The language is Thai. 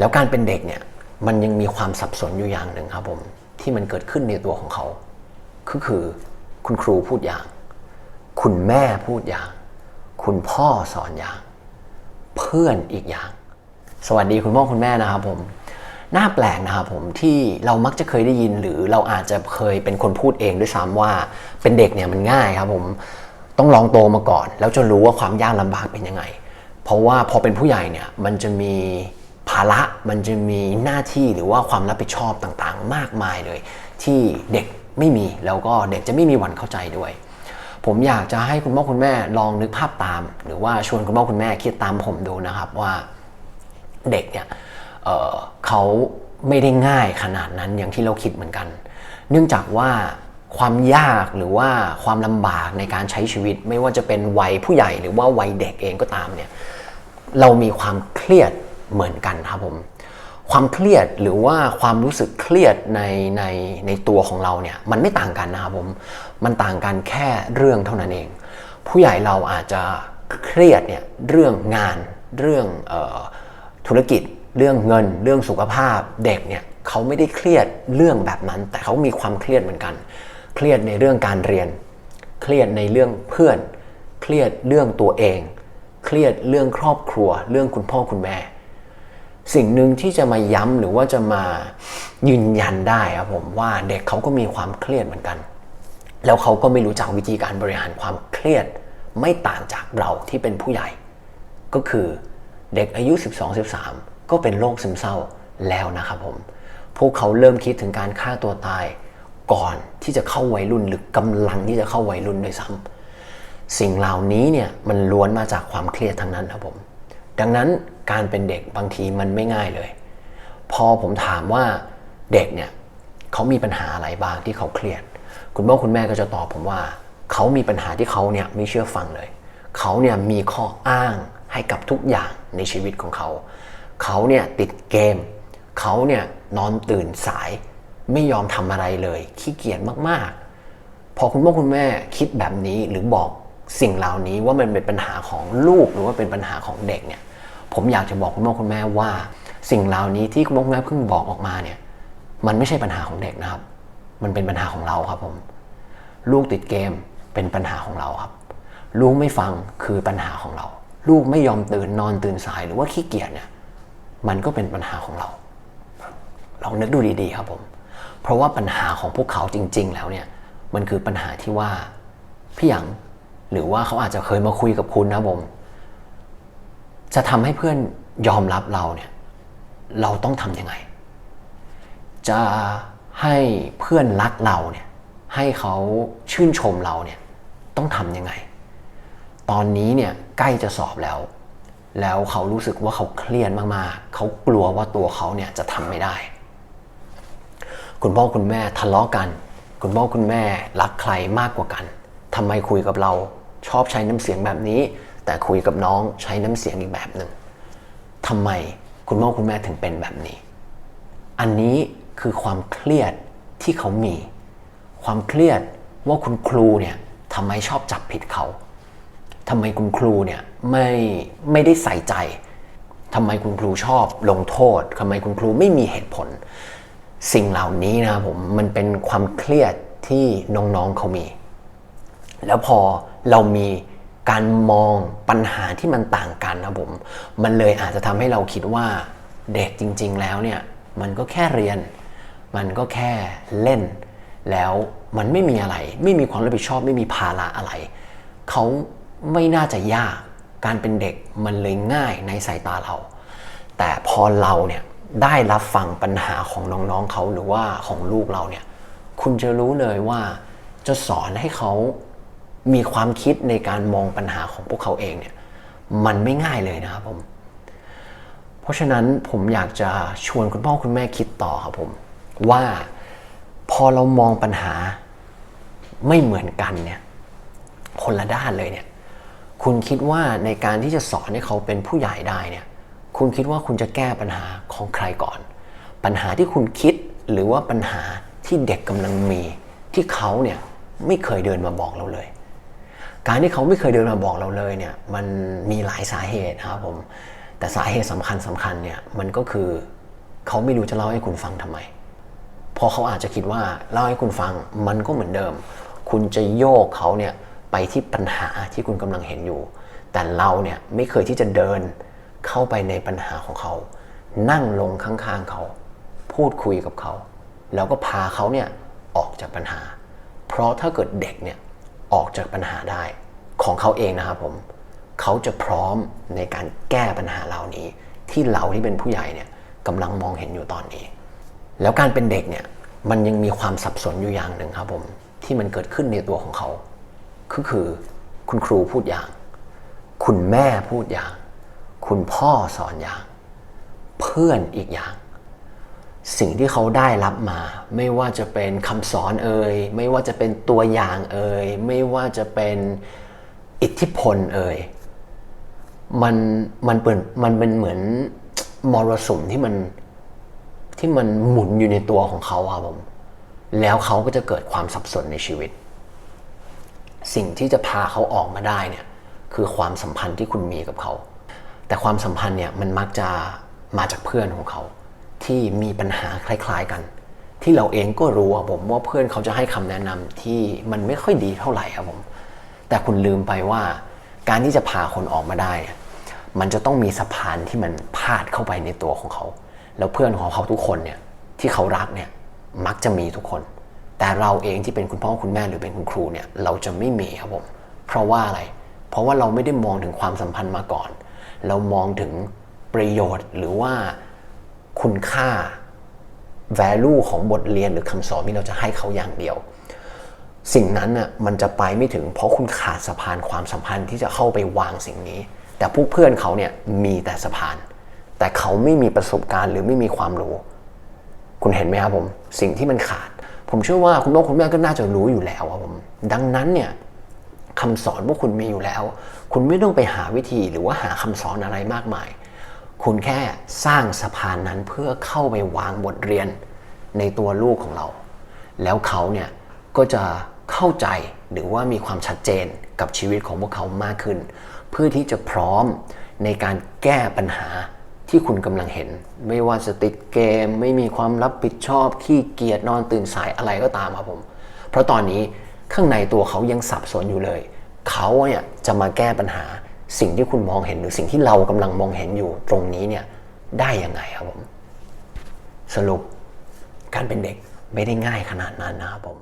แล้วการเป็นเด็กเนี่ยมันยังมีความสับสนอยู่อย่างหนึ่งครับผมที่มันเกิดขึ้นในตัวของเขาก็คือคุณครูพูดอย่าง คุณแม่พูดอย่าง คุณพ่อสอนอย่าง เพื่อนอีกอย่าง สวัสดีคุณพ่อคุณแม่นะครับผมน่าแปลกนะครับผมที่เรามักจะเคยได้ยินหรือเราอาจจะเคยเป็นคนพูดเองด้วยซ้ำว่าเป็นเด็กเนี่ยมันง่ายครับผมต้องลองโตมาก่อน แล้วจะรู้ว่าความยากลำบากเป็นยังไง เพราะว่าพอเป็นผู้ใหญ่เนี่ยมันจะมี ภาระมันจะมีหน้าที่หรือว่าความรับผิดชอบต่างๆ มากมายเลย ที่เด็กไม่มีแล้วก็เด็กจะไม่มีวันเข้าใจด้วย ผมอยากจะให้คุณพ่อคุณแม่ลองนึกภาพตาม หรือว่าชวนคุณพ่อคุณแม่คิดตามผมดูนะครับว่าเด็กเนี่ยเเขาไม่ได้ง่ายขนาดนั้นอย่างที่เราคิดเหมือนกัน เนื่องจากว่าความยากหรือว่าความลำบากในการใช้ชีวิต ไม่ว่าจะเป็นวัยผู้ใหญ่หรือว่าวัยเด็กเองก็ตามเนี่ยเรามีความเครียด เหมือนกันครับผมความเครียดหรือว่าความรู้สึกเครียดในในในตัวของเราเนี่ยมันไม่ต่างกันนะครับผมมันต่างกันแค่เรื่องเท่านั้นเอง ผู้ใหญ่เราอาจจะเครียดเนี่ยเรื่องงานเรื่องออธุรกิจ เรื่องเงิน เรื่องสุขภาพเด็กเนี่ยเขาไม่ได้เครียดเรื่องแบบนั้น แต่เขามีความเครียดเหมือนกัน เครียดในเรื่องการเรียน เครียดในเรื่องเพื่อน เครียดเรื่องตัวเอง เครียดเรื่องครอบครัว เรื่องคุณพ่อคุณแม่ สิ่งหนึ่งที่จะมาย้ำหรือว่าจะมายืนยันได้ครับผมว่าเด็กเขาก็มีความเครียดเหมือนกัน แล้วเขาก็ไม่รู้จักวิธีการบริหารความเครียดไม่ต่างจากเราที่เป็นผู้ใหญ่ ก็คือเด็กอายุ 12-13 ก็เป็นโรคซึมเศร้าแล้วนะครับผม พวกเขาเริ่มคิดถึงการฆ่าตัวตายก่อนที่จะเข้าวัยรุ่นหรือกำลังที่จะเข้าวัยรุ่นด้วยซ้ำสิ่งเหล่านี้เนี่ยมันล้วนมาจากความเครียดทั้งนั้นครับผม ดังนั้นการเป็นเด็กบางทีมันไม่ง่ายเลย พอผมถามว่าเด็กเนี่ยเขามีปัญหาอะไรบ้างที่เขาเครียด คุณพ่อคุณแม่ก็จะตอบผมว่า เขามีปัญหาที่เขาเนี่ยไม่เชื่อฟังเลย เขาเนี่ยมีข้ออ้างให้กับทุกอย่างในชีวิตของเขา เขาเนี่ยติดเกม เขาเนี่ยนอนตื่นสายไม่ยอมทำอะไรเลยขี้เกียจมากๆ พอคุณพ่อคุณแม่คิดแบบนี้หรือบอกสิ่งเหล่านี้ว่ามันเป็นปัญหาของลูกหรือว่าเป็นปัญหาของเด็กเนี่ย ผมอยากจะบอกคุณพ่อคุณแม่ว่า สิ่งเหล่านี้ที่คุณพ่อคุณแม่เพิ่งบอกออกมาเนี่ย มันไม่ใช่ปัญหาของเด็กนะครับ มันเป็นปัญหาของเราครับผม ลูกติดเกมเป็นปัญหาของเราครับ ลูกไม่ฟังคือปัญหาของเรา ลูกไม่ยอมตื่นนอนตื่นสายหรือว่าขี้เกียจเนี่ย มันก็เป็นปัญหาของเรา ลองนึกดูดีๆครับผม เพราะว่าปัญหาของพวกเขาจริง ๆ แล้วเนี่ย มันคือปัญหาที่ว่าพี่หยางหรือว่าเขาอาจจะเคยมาคุยกับคุณนะผม จะทำให้เพื่อนยอมรับเราเนี่ย เราต้องทำยังไง จะให้เพื่อนรักเราเนี่ย ให้เขาชื่นชมเราเนี่ย ต้องทำยังไง ตอนนี้เนี่ยใกล้จะสอบแล้ว แล้วเขารู้สึกว่าเขาเครียดมากๆ เขากลัวว่าตัวเขาเนี่ยจะทำไม่ได้ คุณพ่อคุณแม่ทะเลาะกัน คุณพ่อคุณแม่รักใครมากกว่ากันทำไมคุยกับเราชอบใช้น้ำเสียงแบบนี้ แต่คุยกับน้องใช้น้ำเสียงอีกแบบหนึ่งทำไมคุณพ่อคุณแม่ถึงเป็นแบบนี้ อันนี้คือความเครียดที่เขามี ความเครียดว่าคุณครูเนี่ยทำไมชอบจับผิดเขาทำไมคุณครูเนี่ยไม่ไม่ได้ใส่ใจทำไมคุณครูชอบลงโทษทำไมคุณครูไม่มีเหตุผล สิ่งเหล่านี้นะผมมันเป็นความเครียดที่น้องๆเขามี แล้วพอเรามี การมองปัญหาที่มันต่างกันนะผม มันเลยอาจจะทำให้เราคิดว่าเด็กจริง ๆ แล้วเนี่ยมันก็แค่เรียน มันก็แค่เล่น แล้วมันไม่มีอะไร ไม่มีความรับผิดชอบไม่มีภาระอะไร เขาไม่น่าจะยากการเป็นเด็กมันเลยง่ายในสายตาเรา แต่พอเราเนี่ยได้รับฟังปัญหาของน้องๆเขาหรือว่าของลูกเราเนี่ยคุณจะรู้เลยว่าจะสอนให้เขา มีความคิดในการมองปัญหาของพวกเขาเองเนี่ยมันไม่ง่ายเลยนะครับผม เพราะฉะนั้นผมอยากจะชวนคุณพ่อคุณแม่คิดต่อครับผม ว่าพอเรามองปัญหาไม่เหมือนกันเนี่ยคนละด้านเลยเนี่ยคุณคิดว่าในการที่จะสอนให้เขาเป็นผู้ใหญ่ได้เนี่ยคุณคิดว่าคุณจะแก้ปัญหาของใครก่อน ปัญหาที่คุณคิดหรือว่าปัญหาที่เด็กกำลังมีที่เขาเนี่ยไม่เคยเดินมาบอกเราเลย การที่เขาไม่เคยเดินมาบอกเราเลยเนี่ยมันมีหลายสาเหตุนะครับผมแต่สาเหตุสำคัญสำคัญเนี่ยมันก็คือเขาไม่รู้จะเล่าให้คุณฟังทำไมเพราะเขาอาจจะคิดว่าเล่าให้คุณฟังมันก็เหมือนเดิม คุณจะโยกเขาเนี่ยไปที่ปัญหาที่คุณกำลังเห็นอยู่ แต่เราเนี่ยไม่เคยที่จะเดินเข้าไปในปัญหาของเขา นั่งลงข้างๆเขา พูดคุยกับเขา แล้วก็พาเขาเนี่ยออกจากปัญหา เพราะถ้าเกิดเด็กเนี่ย ออกจากปัญหาได้ของเขาเองนะครับผมเขาจะพร้อมในการแก้ปัญหาเหล่านี้ ที่เราที่เป็นผู้ใหญ่เนี่ยกำลังมองเห็นอยู่ตอนนี้ แล้วการเป็นเด็กเนี่ยมันยังมีความสับสนอยู่อย่างหนึ่งครับผมที่มันเกิดขึ้นในตัวของเขาก็คือคุณครูพูดอย่าง คุณแม่พูดอย่าง คุณพ่อสอนอย่าง เพื่อนอีกอย่าง สิ่งที่เขาได้รับมา ไม่ว่าจะเป็นคำสอนเอ่ยไม่ว่าจะเป็นตัวอย่างเอ่ยไม่ว่าจะเป็นอิทธิพลเอ่ยมันมันเป็นมันเป็นเหมือนมรสุมที่มันที่มันหมุนอยู่ในตัวของเขาครับผมแล้วเขาก็จะเกิดความสับสนในชีวิต สิ่งที่จะพาเขาออกมาได้เนี่ยคือความสัมพันธ์ที่คุณมีกับเขา แต่ความสัมพันธ์เนี่ยมันมักจะมาจากเพื่อนของเขา ที่มีปัญหาคล้ายๆกัน ที่เราเองก็รู้อะผมว่าเพื่อนเขาจะให้คำแนะนำที่มันไม่ค่อยดีเท่าไหร่ครับผม แต่คุณลืมไปว่าการที่จะพาคนออกมาได้ มันจะต้องมีสะพานที่มันพาดเข้าไปในตัวของเขา แล้วเพื่อนของเขาทุกคนเนี่ยที่เขารักเนี่ยมักจะมีทุกคน แต่เราเองที่เป็นคุณพ่อคุณแม่หรือเป็นคุณครูเนี่ยเราจะไม่มีครับผมเพราะว่าอะไร เพราะว่าเราไม่ได้มองถึงความสัมพันธ์มาก่อน เรามองถึงประโยชน์หรือว่า คุณค่า value ของบทเรียนหรือคำสอนที่เราจะให้เขาอย่างเดียว สิ่งนั้นน่ะมันจะไปไม่ถึง เพราะคุณขาดสะพานความสัมพันธ์ที่จะเข้าไปวางสิ่งนี้ แต่พวกเพื่อนเขาเนี่ยมีแต่สะพาน แต่เขาไม่มีประสบการณ์หรือไม่มีความรู้ คุณเห็นไหมครับผมสิ่งที่มันขาด ผมเชื่อว่าคุณพ่อคุณแม่ก็น่าจะรู้อยู่แล้วครับผมดังนั้นเนี่ยคำสอนพวกคุณมีอยู่แล้ว คุณไม่ต้องไปหาวิธีหรือว่าหาคำสอนอะไรมากมาย คุณแค่สร้างสะพานนั้นเพื่อเข้าไปวางบทเรียนในตัวลูกของเรา แล้วเขาเนี่ยก็จะเข้าใจหรือว่ามีความชัดเจนกับชีวิตของพวกเขามากขึ้น เพื่อที่จะพร้อมในการแก้ปัญหาที่คุณกำลังเห็น ไม่ว่าจะติดเกม ไม่มีความรับผิดชอบขี้เกียจนอนตื่นสายอะไรก็ตามครับผม เพราะตอนนี้ข้างในตัวเขายังสับสนอยู่เลย เขาเนี่ยจะมาแก้ปัญหา สิ่งที่คุณมองเห็นหรือสิ่งที่เรากำลังมองเห็นอยู่ตรงนี้เนี่ยได้ยังไงครับผม สรุปการเป็นเด็กไม่ได้ง่ายขนาดนั้นนะครับผม